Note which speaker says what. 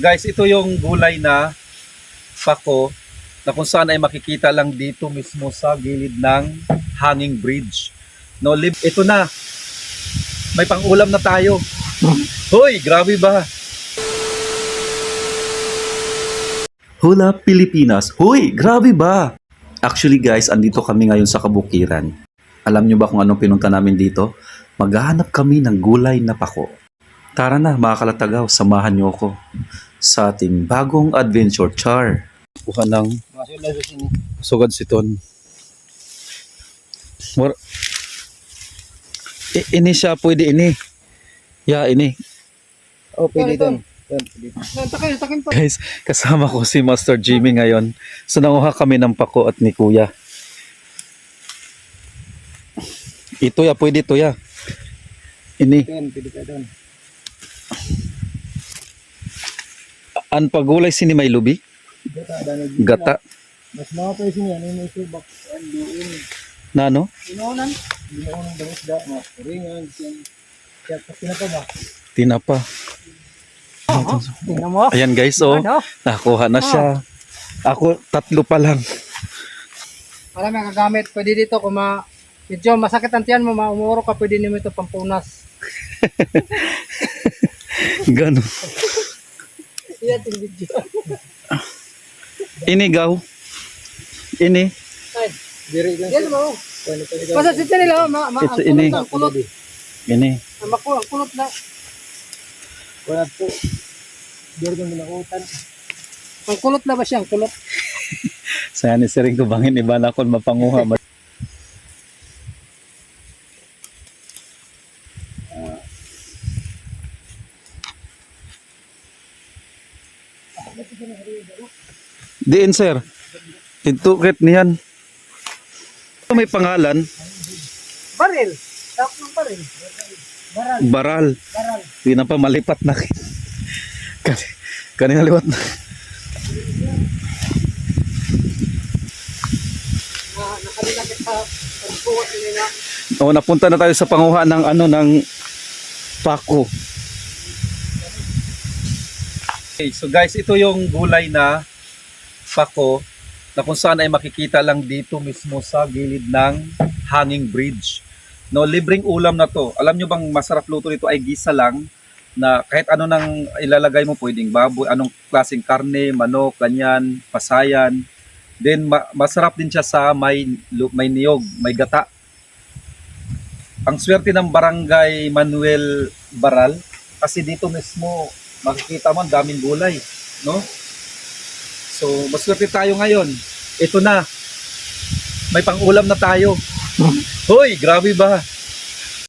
Speaker 1: Guys, ito yung gulay na pako na kung saan ay makikita lang dito mismo sa gilid ng hanging bridge. No, lib ito na. May pang-ulam na tayo. Hoy, grabe ba? Hula Pilipinas. Hoy, grabe ba? Actually guys, andito kami ngayon sa Kabukiran. Alam nyo ba kung anong pinunta namin dito? Maghahanap kami ng gulay na pako. Tara na mga kalatagaw, samahan nyo ako sa ating bagong adventure char. Kuha ng sugad siton. War I- ini siya pwede ini. Ya ini.
Speaker 2: Oh, pwede
Speaker 3: pa.
Speaker 1: Guys, kasama ko si Master Jimmy ngayon. So nanguha kami ng pako at ni Kuya. Ito ya, pwede to ya. Ini.
Speaker 2: Pwede ka doon.
Speaker 1: An pagulay sini may lubi?
Speaker 2: Gata.
Speaker 1: Gata.
Speaker 2: Mas mga pa yung yan, yung subak. Ang doon.
Speaker 1: Na ano?
Speaker 3: Inuunan.
Speaker 2: Ginaunang damas da, mga kuringan, siyan. Kaya pa pinapa ba?
Speaker 1: Tinapa.
Speaker 3: Mo.
Speaker 1: Ayan guys, oh.
Speaker 3: Ano?
Speaker 1: Nakuha na siya. Ako, tatlo pa lang.
Speaker 3: Marami kang gagamit. Pwede dito kung ma... Medyo masakit ang tiyan mo, maumuro ka, pwede nimo ito pampunas.
Speaker 1: Gano.
Speaker 3: Video.
Speaker 1: Ini. Ini.
Speaker 3: Ay,
Speaker 2: Diri lang
Speaker 3: yan mo.
Speaker 2: Paano pa nila?
Speaker 3: Ma, ma, ang
Speaker 1: ini.
Speaker 3: kulot, ang kulot.
Speaker 1: Ini.
Speaker 3: Ang makulot, ang kulot na.
Speaker 2: Wala po. Diri kang minakutan.
Speaker 3: Ang kulot na ba siya? Ang kulot.
Speaker 1: Saya ni Siring kubangin iba na kon mapanguha. Diin sir. Tintukit niyan. Ito may pangalan,
Speaker 3: Baril. Tawag ng baril. Baral.
Speaker 1: Baral.
Speaker 3: Baral.
Speaker 1: Di na pa malipat na. Kani, kanina liwat na.
Speaker 3: Na, nakalilagay sa pagbuhat nila.
Speaker 1: O, napunta na tayo sa panguha ng ano ng pako. Okay, so guys, ito yung gulay na pako na kung saan ay makikita lang dito mismo sa gilid ng hanging bridge. No, libreng ulam na to. Alam nyo bang masarap luto nito ay gisa lang na kahit ano nang ilalagay mo, pwedeng baboy, anong klaseng karne, manok, ganyan, pasayan. Then ma- masarap din siya sa may may niyog, may gata ang swerte ng barangay Manuel Baral kasi dito mismo makikita mo ang daming gulay, no? So, maswerte tayo ngayon. Ito na. May pang-ulam na tayo. Hoy, grabe ba?